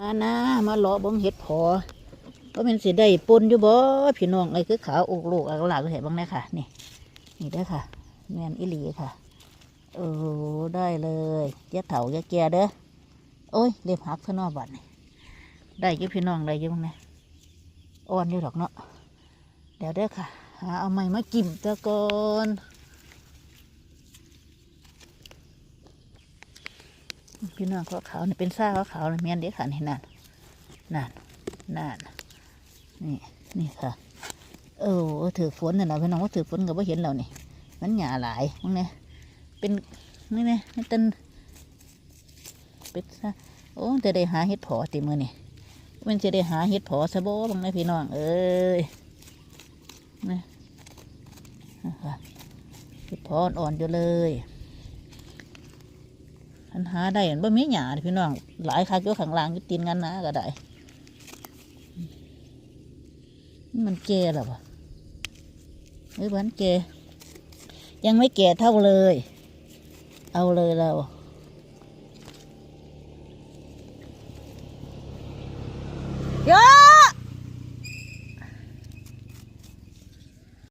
มานะมาเลาะเบังเห็ดพอก็เป็นสิได้ปนอยู่บ่พี่น้องไอ้คือขาวอกลูกอักหลากเห็นบ้างไหมค่ะ นี่ นี่เด้อค่ะแมนอิลีค่ะโอ้ได้เลยอยะเถาอยะแก่เด้อโอ้ยเล็บหักเท่านอบัดนี่ได้ยุพี่น้องได้อยุบ้างนะอ่อนอยู่ดอกเนาะเดี๋ยวเด้อค่ะหาเอาไม้มากิ่มตะกอน พี่น้องขาวขาวนี่เป็นซ่าขาวขาวๆนี่แมนเด็กค่ะนี่นั่นนั่นนั่นนี่นี่ค่ะเออถือฝนน่ะนะพี่น้องว่าถือฝนก็บ่เห็นแล้วนี่มันหยาหลายมั้งเนี่ยเป็นนี่เนี่ยให้ตันเป็นซะโอ้จะได้หาเห็ดผอติมือนี่มันจะได้หาเห็ดผอซะบ่บ้างนะพี่น้องเอ้ยนะนะคะเห็ดผออ่อนอยู่เลย อันหาได้อันบ่มีหยาพี่น้อง หลายคักอยู่ข้างล่างอยู่ตีนกันนะก็ได้ มันแก่แล้วะเฮ้ยวันแกยังไม่แก่เท่าเลย เอาเลยเราโย